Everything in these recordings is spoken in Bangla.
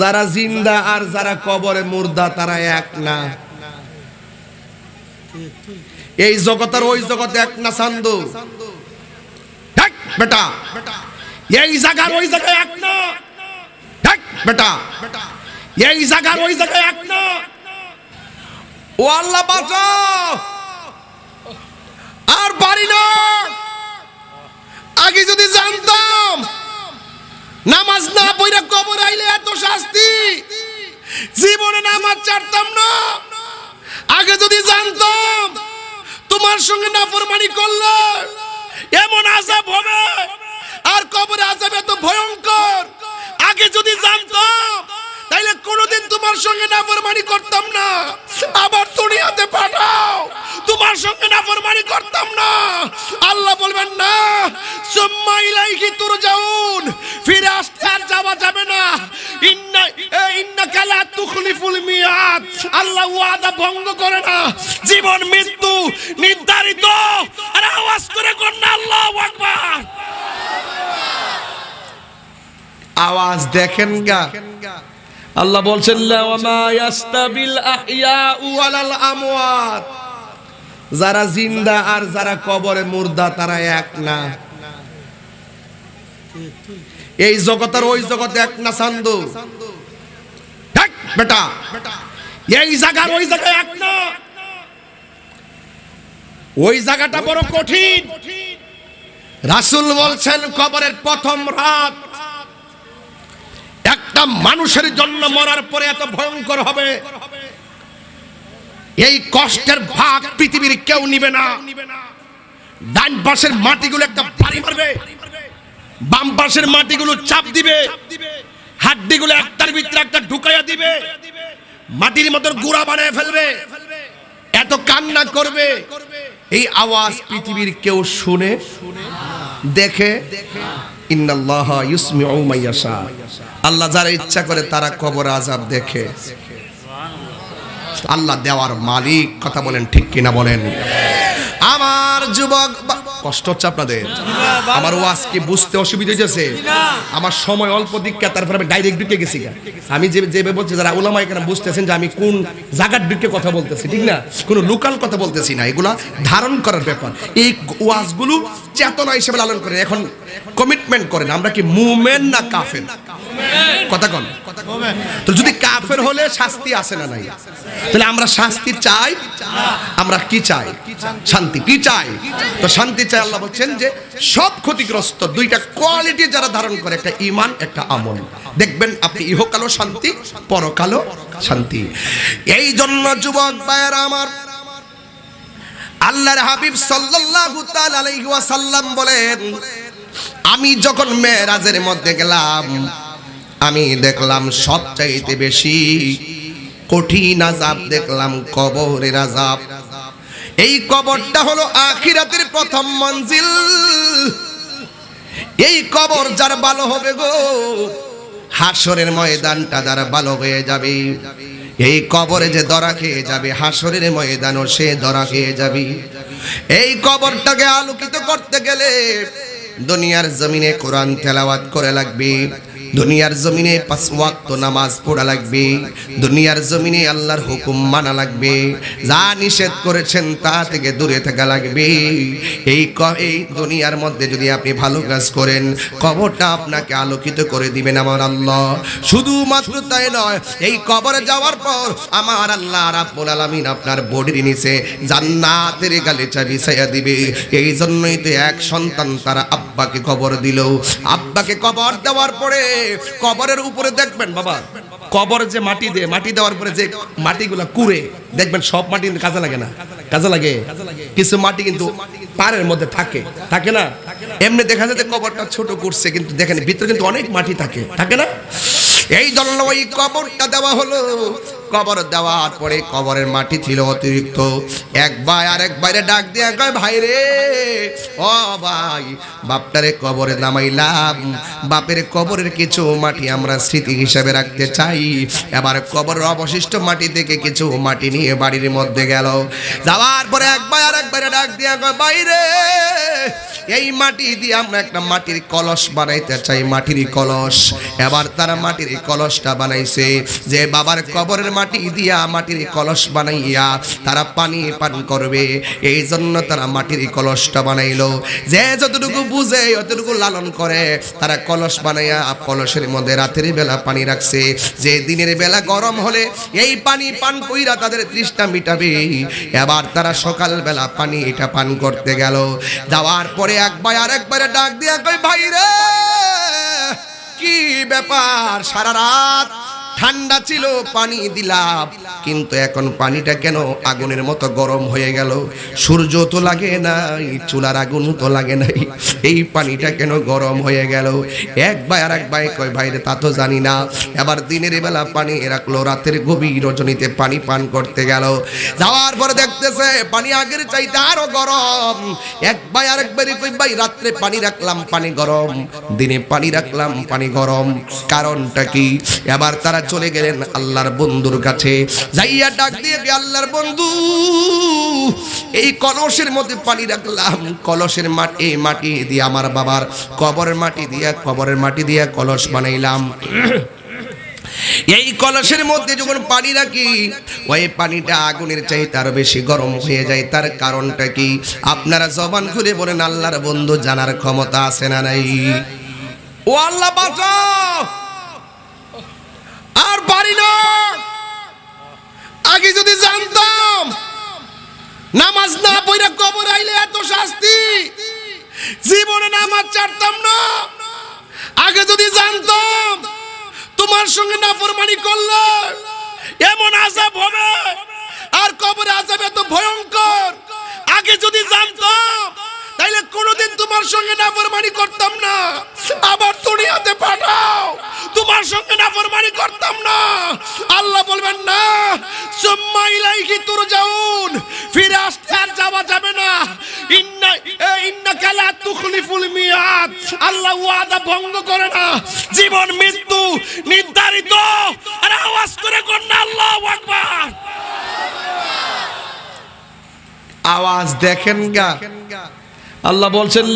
যারা জিন্দা আর যারা কবরে মুর্দা, তারা এক না। এই জগৎ আর ওই জগৎ এক না সান্দু বেটা। এই জায়গার ওই জায়গায় এক না। বেটা। এই জায়গার ওই জায়গায় এক না। ও আল্লাহ বাঁচাও আর বাড়ি না। আগে যদি জানতাম নামাজ না পড়ে কবর আইলে এত শাস্তি? জীবনে নামাজ ছাড়তাম না। আগে যদি জানতাম, তোমার সঙ্গে নাফরমানি করলে এমন আজাব হবে। আর কবরে আজাব এত ভয়ঙ্কর। আগে যদি জানতাম, তাইলে কোনোদিন তোমার সঙ্গে নাফরমানি করতাম না। আবার দুনিয়াতে পাঠাও। তোমার সঙ্গে না নাফরমানি করতাম না। আল্লাহ বলবেন, না সুম্মা ইলাইহি তুরজাউন। ফিরে আসতে আর যাওয়া যাবে না। ইন্না ইন্নাকা লা তুখলিফুল মিয়াদ। আল্লাহ ওয়াদা ভঙ্গ করে না। জীবন মৃত্যু নির্ধারিত। আর আওয়াজ করে কন্যা আল্লাহু আকবার। আওয়াজ দেখেন গা। আল্লাহ বলছেন যারা জিন্দা আর যারা কবরে মুর্দা, তারা এক না। এই জগৎ আর ওই জগৎ এক না সান্দু বেটা। এই জায়গার ওই জায়গায় এক না। ওই জায়গাটা বড় কঠিন। রাসূল বলছেন, কবরের প্রথম রাত একটা মানুষের জন্য মরার পরে এত ভয়ঙ্কর হবে। এই কষ্টের ভাগ পৃথিবীর কেউ নিবে না। ডান পাশের মাটিগুলো একটা বাড়ি মারবে। বাম পাশের মাটিগুলো চাপ দিবে। হাড্ডিগুলো একটার ভিতরে একটা ঢুকাইয়া দিবে। মাটির মতো গুড়া বানায় ফেলবে। এত কান্না করবে। এই আওয়াজ পৃথিবীর কেউ শুনে? দেখে আল্লাহ যারা ইচ্ছা করে তারা কবর আজাব দেখে। আল্লাহ দেওয়ার মালিক, কথা বলেন ঠিক কিনা বলেন। আমার যুবক কষ্ট হচ্ছে আপনাদের। আমার ওয়াজ কি বুঝতে অসুবিধা হয়েছে আমার সময় অল্প দিকটা তারপরে আমি ডাইরেক্ট ঢুকে গেছি। আমি যে যেভাবে বলছি, যারা ওলামা এখানে বুঝতেছেন যে আমি কোন জায়গার ঢুকে কথা বলতেছি, ঠিক না? কোনো লোকাল কথা বলতেছি না। এগুলা ধারণ করার ব্যাপার। এই ওয়াজগুলো চেতনা হিসেবে লালন করে এখন কমিটমেন্ট করেন। আমরা কি মুমেন না কাফের? যদি কাফের হলে শাস্তি আসে না নাই? তাহলে আমরা শাস্তি চাই, আমরা কি চাই? শান্তি। কি চাই? তো শান্তি চাই আল্লাহ বলছেন যে, সব ক্ষতিগ্রস্ত দুইটা কোয়ালিটি যারা ধারণ করে, একটা ইমান একটা আমল। দেখবেন আপনি ইহকালও শান্তি, পরকালও শান্তি। এই জন্য যুবক ভাইয়েরা আমার, আল্লাহর হাবিব সাল্লাল্লাহু তাআলা আলাইহি ওয়াসাল্লাম বলেন, আমি যখন মেরাজের মধ্যে গেলাম আমি দেখলাম সবচাইতে বেশি কঠিন আজাব দেখলাম কবরের আজাব এই কবরটা হলো আখিরাতের প্রথম মঞ্জিল। এই কবর যার ভালো হবে গো, হাসরের ময়দানটা যারা ভালো হয়ে যাবে। এই কবরে যে দরা খেয়ে যাবে, হাসরের ময়দানও সে দরা খেয়ে যাবে। এই কবরটাকে আলোকিত করতে গেলে দুনিয়ার জমিনে কোরআন তেলাওয়াত করে লাগবে। দুনিয়ার জমিনে পাঁচ ওয়াক্ত নামাজ পড়া লাগবে। দুনিয়ার জমিনে আল্লাহর হুকুম মানা লাগবে। যা নিষেধ করেছেন তা থেকে দূরে থাকা লাগবে। এই এই দুনিয়ার মধ্যে যদি আপনি ভালো কাজ করেন, কবরটা আপনাকে আলোকিত করে দিবেন আমার আল্লাহ। শুধুমাত্র তাই নয়, এই কবরে যাওয়ার পর আমার আল্লাহ রাব্বুল আলামিন আপনার বডির নিচে জান্নাতের গালিচা বিছাইয়া দিবে। এই জন্যই তো এক সন্তান তারা আব্বাকে কবর দিল। আব্বাকে কবর দেওয়ার পরে কবরের উপরে দেখবেন বাবা, কবর যে মাটি দেয়, মাটি দেওয়ার পরে যে মাটিগুলা কুড়ে, দেখবেন সব মাটি কাজে লাগে না, কাজে লাগে। কিছু মাটি কিন্তু পাড়ের মধ্যে থাকে থাকে না? এমনি দেখা যায় যে কবরটা ছোট করছে, কিন্তু দেখেন ভিতরে কিন্তু অনেক মাটি থাকে থাকে না? এই জন্য ওই কবরটা দেওয়া হলো। কবর দেওয়ার পরে কবরের মাটি ছিল অতিরিক্ত। এক ভাই আরেক বাইরে ডাক দিয়ে কয় ভাই রে ও ভাই, বাপটারে কবরে নামাইলাম। বাপের কবরের কিছু মাটি আমরা স্মৃতি হিসাবে রাখতে চাই। এবার কবরের অবশিষ্ট মাটি থেকে কিছু মাটি নিয়ে বাড়ির মধ্যে গেল। যাওয়ার পরে এক ভাই আরেক বাইরে ডাক দিয়ে কয় বাইরে এই মাটি দিয়ে আমরা একটা মাটির কলস বানাইতে চাই, মাটির কলস। এবার তারা মাটির কলসটা বানাইছে। যে বাবার কবরের মাটি দিয়া মাটির কলস বানাইয়া তারা পানি পান করবে। এই জন্য তারা মাটির কলসটা বানাইলো। যে যতটুকু বুঝে অতটুকু লালন করে, তারা কলস বানাইয়া কলসের মধ্যে রাতের বেলা পানি রাখছে। যে দিনের বেলা গরম হলে এই পানি পান কইরা তাদের তৃষ্ণা মিটাবে। এবার তারা সকাল বেলা পানি এটা পান করতে গেল। যাওয়ার পরে একবার আরেকবারে ডাক দিয়া কই ভাই রে কি ব্যাপার? সারা রাত ঠান্ডা ছিল, পানি দিলাম। কিন্তু এখন পানিটা কেন আগুনের মতো গরম হয়ে গেল? সূর্য তো লাগে নাই, চুলার আগুন তো লাগে নাই। এই পানিটা কেন গরম হয়ে গেল? এক ভাই আর এক ভাই কয়, ভাইরে, তা তো জানি না। এবার দিনের বেলা পানি রাখল, রাতের গভীর রজনীতে পানি পান করতে গেল। যাওয়ার পরে দেখতেছে, পানি আগের চাইতে আরও গরম। এক ভাই আরেক ভাই কই, ভাই, রাত্রে পানি রাখলাম, পানি গরম। দিনে পানি রাখলাম, পানি গরম। কারণটা কি? এবার তারা চলে গেলেন আল্লাহর বন্ধুর কাছে। যাইয়া ডাক দিয়ে গে আল্লাহর বন্ধু, এই কলসের মধ্যে পানি রাখলাম। কলসের মাটি মাটি দিয়ে আমার বাবার কবরের মাটি দিয়া, কবরের মাটি দিয়া কলস বানাইলাম। এই কলসের মধ্যে যখন পানি রাখি, ওই পানিটা আগুনের চাই তার বেশি গরম হয়ে যায়। তার কারণটা কি? আপনারা জবান খুলে বলেন, আল্লাহর বন্ধু জানার ক্ষমতা আছে না নাই? ও আল্লাহ, বাঁচাও! আর পারি না। আগে যদি জানতাম, নামাজ না পড়ে কবর আইলে এত শাস্তি। জীবনে নামাজ ছাড়তাম না। আগে যদি জানতাম, তোমার সঙ্গে নাফরমানি করলে এমন আজাব হবে, আর কবরে আজাব এত ভয়ঙ্কর। আগে যদি জানতাম, তাইলে কোনোদিন তোমার সঙ্গে নাফরমানি করতাম না। আবার দুনিয়াতে পাঠাও। তোমার সঙ্গে না নাফরমানি করতাম না। আল্লাহ বলবেন, না সুম্মা ইলাইহি তুরজাউন। ফিরে আসতে আর যাওয়া যাবে না। ইন্না, এ, ইন্নাকা লা তুখলিফুল মিয়াদ। আল্লাহ ওয়াদা ভঙ্গ করে না। জীবন, মৃত্যু নির্ধারিত। আর আওয়াজ করে কন্যা আল্লাহু আকবার। আওয়াজ দেখেন গা। আল্লাহ বলছেন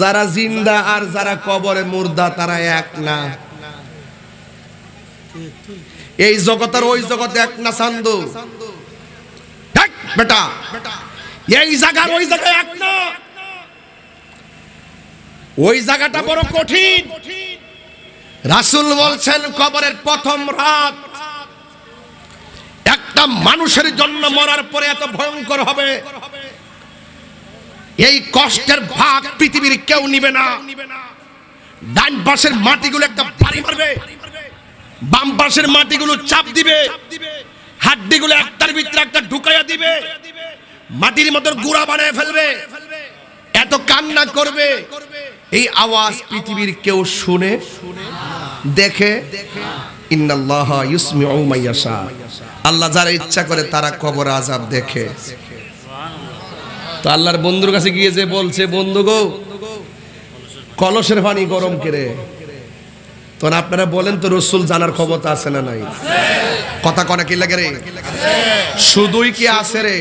যারা জিন্দা আর যারা কবরে মুর্দা, তারা এক না। এই জগৎ আর ওই জগৎ এক না সান্দু বেটা। এই জায়গার ওই জায়গা এক না। ওই জায়গাটা বড় কঠিন। রাসূল বলছেন, কবরের প্রথম রাত একটা মানুষের জন্য মরার পরে এত ভয়ঙ্কর হবে। এই কষ্টের ভাগ পৃথিবীর কেউ নিবে না। ডান পাশের মাটিগুলো একটা বাড়ি মারবে। বাম পাশের মাটিগুলো চাপ দিবে। হাড্ডিগুলো একটার ভিতরে একটা ঢুকাইয়া দিবে। মাটির মতো গুড়া বানায় ফেলবে। এত কান্না করবে। এই আওয়াজ পৃথিবীর কেউ শুনে শুনে? দেখে আল্লাহ যারা ইচ্ছা করে তারা কবর আজাব দেখে। তো আল্লাহর বন্ধুর কাছে গিয়ে যে বলছে, বন্ধু গো, কলসের পানি গরম করে? তখন আপনারা বলেন তো, রসুল জানার ক্ষমতা আছে না নাই? কথা কনা কি লাগে রে? শুধুই কি আছে রে?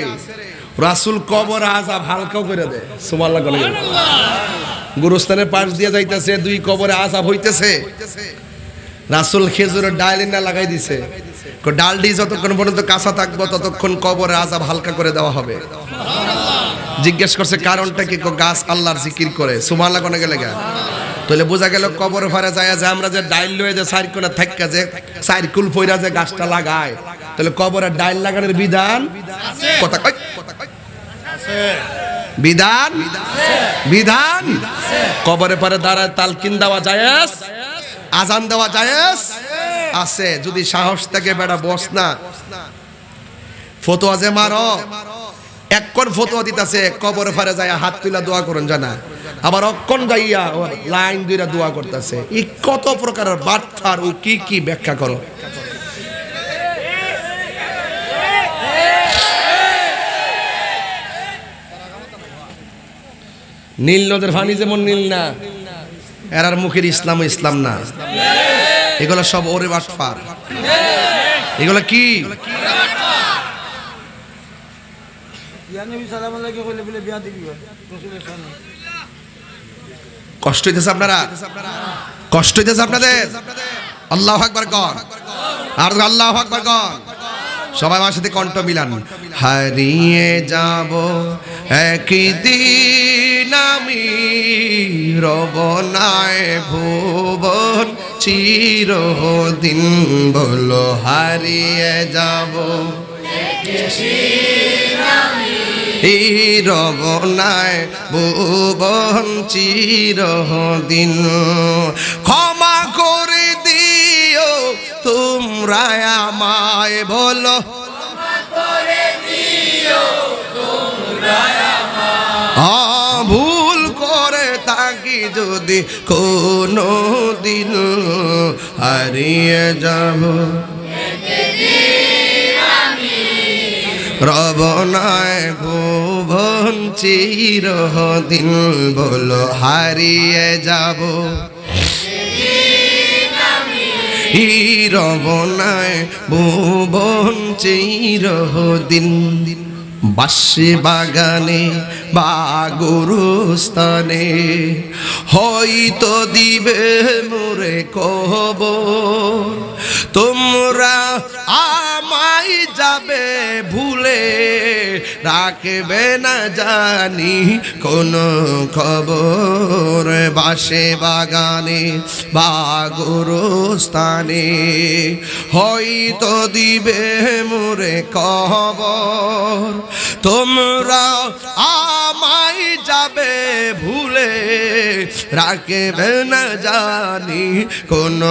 রাসুল কবর আজাব হালকাও করে দে সুমাল্লাহ করে গুরুস্থানের পাশ দিয়ে যাইতেছে, দুই কবরে আজাব হইতেছে। রাসুল খেজুরের ডাল না লাগাই দিছে। কো ডালডি যতক্ষণ পর্যন্ত কাঁচা থাকব ততক্ষণ কবরে আজাব হালকা করে দেওয়া হবে। জিজ্ঞেস করছে কারণটা কি? গাছ আল্লাহর জিকির করে। সুমাল্লাহ কোনে গেলে গা? তাহলে বোঝা গেল কবর ফারে যায় যে আমরা যে ডাইল লয়ে যে সাইড কোনা থাক্কা যে সাইড কুল ফইরা যে গাছটা লাগায় তাহলে কবরের ডাইল লাগানোর বিধান কথা বিধান? বিধান? কবরে পারে দাঁড়ায় তালকিন দেওয়া জায়েজ আজান দেওয়া জায়েজ? আছে যদি সাহস থাকে বেটা বস না। ফতোয়া যে মারো। এক কোন ফতোয়া দিতাছে কবরে ফারে যায় হাত তুলা দোয়া করুন জানা। আবার অক্ষণ যাইয়া লাইন দুইরা দোয়া করতেছে। এই কত প্রকারের বার্তার ও কি কি ব্যাখ্যা করো? নীল নদের পানি যেমন নীল না। এরার মুখের ইসলাম ইসলাম না। এগুলো সব ওরে বাটফার। এগুলো কি? কষ্ট হইতেছে আপনারা? কষ্ট হইতেছে আপনাদের? আল্লাহ আকবার কর। আর আল্লাহ আকবার কর। সবাই আমার সাথে কণ্ঠ মিলান। হারিয়ে যাব একদিন আমি, রবনায় ভুবন, চিরদিন বলো হারিয়ে যাব। রবনায় ভুবন, চিরদিন ক্ষমা তোমরা আমায় বলো। ভুল করে থাকি যদি কোনো দিন হারিয়ে যাব। রবনায় ভুবন চিরদিন বলো হারিয়ে যাব। রবনায় ভুবন চিরদিন বাসে বাগানে বা গুরুস্থানে হয়তো দিবে মোরে কব তোমরা আমায় যাবে ভুলে রাখবে না জানি, কোন খবর বাসে বাগানে বা গুরুস্থানে হয়তো দিবে মোরে খবর, তোমরা আমায় যাবে ভুলে। রাখবে না জানি, কোন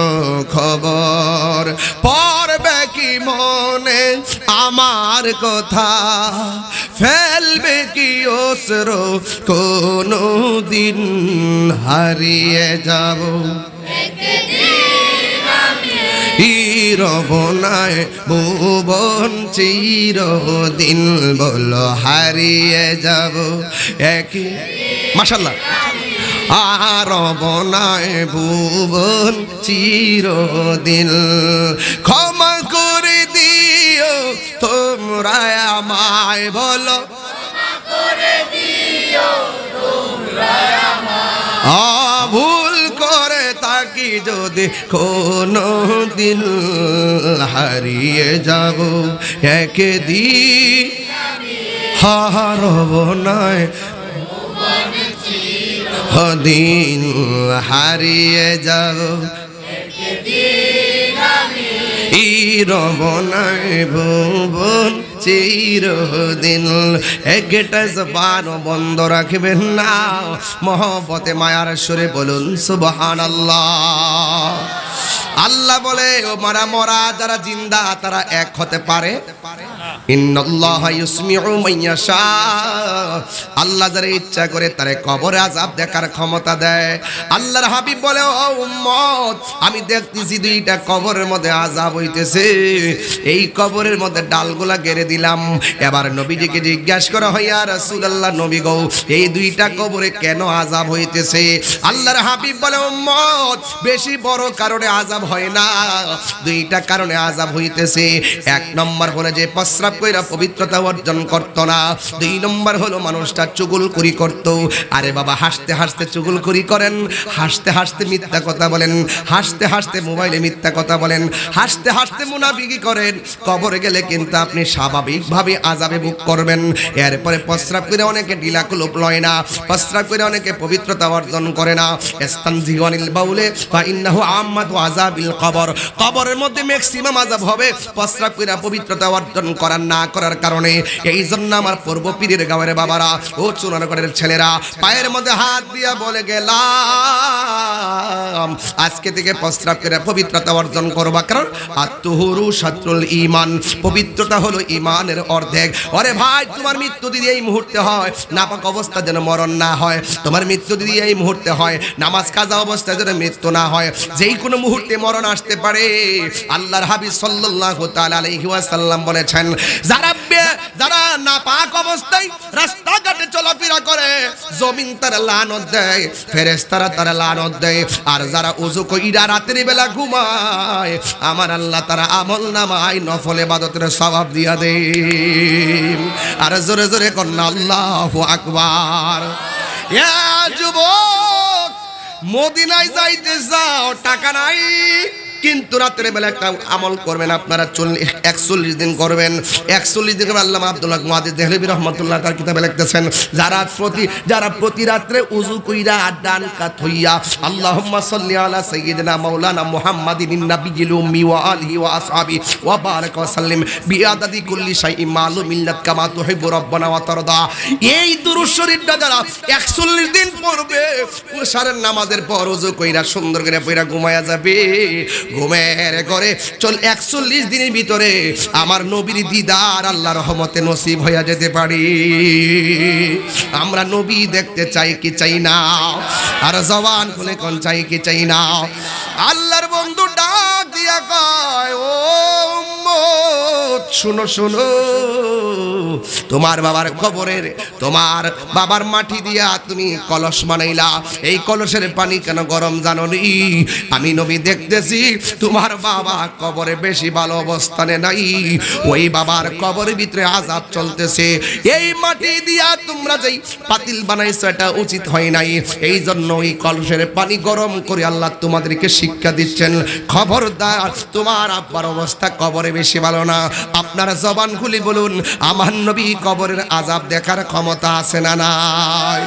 খবর। কি মনে আমার কথা ফেলবে কি ওসর কোনো দিন হারিয়ে যাব। ভুবন চিরদিন বলো হারিয়ে যাব। একই? মাসাল্লাহ আর বনায় ভুবন চিরদিন ক্ষমা করে দিও তোমরা আমায় বলো। ভুল করে তাকি যদি কোনো দিন হারিয়ে যাব। একদিন হারব নয়। দিন হারিয়ে যাব। ই রবনায় ভুবন চিরদিন একটা জবান বন্ধ রাখবেন না। মহব্বতে, মায়ার সুরে বলুন সুবহান আল্লাহ আল্লাহ বলে, ও মারা মরা, যারা জিন্দা, তারা এক হতে পারে। আল্লাহ যারা ইচ্ছা করে তারে আযাব দেখার ক্ষমতা দেয়। আল্লাহর হাবিব বলে আমি দেখতেছি দুইটা কবরের মধ্যে আযাব হইতেছে। এই কবরের মধ্যে ডালগুলা গেড়ে দিলাম। এবার নবীজিকে জিজ্ঞাসা করা হয় রাসূলুল্লাহ, নবী গো, এই দুইটা কবরে কেন আযাব হইতেছে? আল্লাহর হাবিব বলে, উম্মত, বেশি বড় কারণে আযাব হয় না। দুইটা কারণে আযাব হইতেছে। এক নম্বর হলো যে প্রস্রাব কইরা পবিত্রতা অর্জন করতো না। দুই নম্বর হলো মানুষটা চুগুল করি করতো। আরে বাবা, হাসতে হাসতে চুগুল করি করেন, হাসতে হাসতে মিথ্যা কথা বলেন, হাসতে হাসতে মোবাইলে মিথ্যা কথা বলেন, হাসতে হাসতে মুনাফিকি করেন। কবরে গেলে কিন্তু আপনি স্বাভাবিকভাবে আজাবে বুক করবেন। এরপরে প্রস্রাব করে অনেকে ডিলাকুলুপ লয় না, প্রস্রাব করে অনেকে পবিত্রতা অর্জন করে না। স্থান জীবনিল বাউলে, বা ইন্নাহু আম্মাতু আযাবিল কবর। কবরের মধ্যে ম্যাক্সিমাম আজাব হবে, প্রস্রাব করে পবিত্রতা অর্জন করার না করার কারণে এই জন্য আমার পূর্ব পীরের গাঁয়ের বাবারা, ও চুনারগড়ের ছেলেরা, পায়ের মধ্যে হাত দিয়া বলে গেলাম, আজকে থেকে প্রস্রাব করে পবিত্রতা অর্জন করবা। কারণ আত্মহুরু শত্রুল ইমান পবিত্রতা হলো ইমানের অর্ধেক। অরে ভাই, তোমার মৃত্যু যদি এই মুহূর্তে হয়, নাপাক অবস্থা যেন মরণ না হয়। তোমার মৃত্যু যদি এই মুহূর্তে হয়, নামাজ কাজা অবস্থায় যেন মৃত্যু না হয়। যেই কোনো মুহূর্তে মরণ আসতে পারে, আল্লাহর হাবিব সাল্লাল্লাহু তাআলা আলাইহি ওয়াসাল্লাম বলেছেন যারা যারা নাপাক অবস্থায় রাস্তাঘাটে চলাফেরা করে, জমিন তার লানত দেয়, ফেরেশতারা তারা লানত দেয়। আর যারা উজু কইরা রাতের বেলা ঘুমায়, আমার আল্লাহ তারা আমল নামায়, নফল ইবাদতের সওয়াব দিয়া দেয় আর জোরে জোরে কন্যা, আল্লাহু আকবার। যুবক, মদিনায় যাইতে যাও, টাকা নাই। কিন্তু রাতের বেলা একটা আমল করবেন, আপনারা চল্লিশ একচল্লিশ দিন করবেন। একচল্লিশ দিন আল্লাহ আব্দুল্লাহ মুহাদ্দিস দেহলবী রহমতুল্লাহ তার কিতাবে লিখতেছেন, যারা প্রতি যারা প্রতি রাত্রে উজু কইরা ডান কাত হইয়া, আল্লাহুম্মা সাল্লি আলা সাইয়্যিদিনা মাওলানা মুহাম্মাদিন ওয়া ওয়া আসহাবি, ওয়া বারাক ওয়া সাল্লিম, বিআদাদি কুল্লি কামা রাব্বানা ওয়া তারদা। এই শরীফটা যারা 41 দিন পড়বে সারের নামাজের পর উজু কইরা সুন্দর করে পইরা ঘুমায়া যাবে। ঘুমের করে চল 41 দিনের ভিতরে আমার নবীর দিদার আল্লাহ রহমতে নসিব হইয়া যেতে পারি। আমরা নবী দেখতে চাই কি চাই না, আর জবান খুলে কোন চাই কি চাই না। আল্লাহর বন্ধু ডাক দিয়া কয়, ও শুনো শুনো। তোমার বাবার কবরের, তোমার বাবার মাটি দিয়া তুমি কলস বানাইলা। এই কলসের পানি কেন গরম জানো আমি নবী দেখতেছি তোমার বাবা কবরে বেশি ভালো অবস্থানে নাই। ওই বাবার কবরের ভিতরে আজাব চলতেছে। এই মাটি দিয়া তোমরা যেই পাতিল বানাইছো, এটা উচিত হয় নাই। এই জন্য ওই কলসের পানি গরম করে আল্লাহ তোমাদেরকে শিক্ষা দিচ্ছেন। খবরদার, তোমার আব্বার অবস্থা কবরে বেশি ভালো না। আপনারা জবান খুলি বলুন, আমার নবী কবরের আজাব দেখার ক্ষমতা আছে না নাই?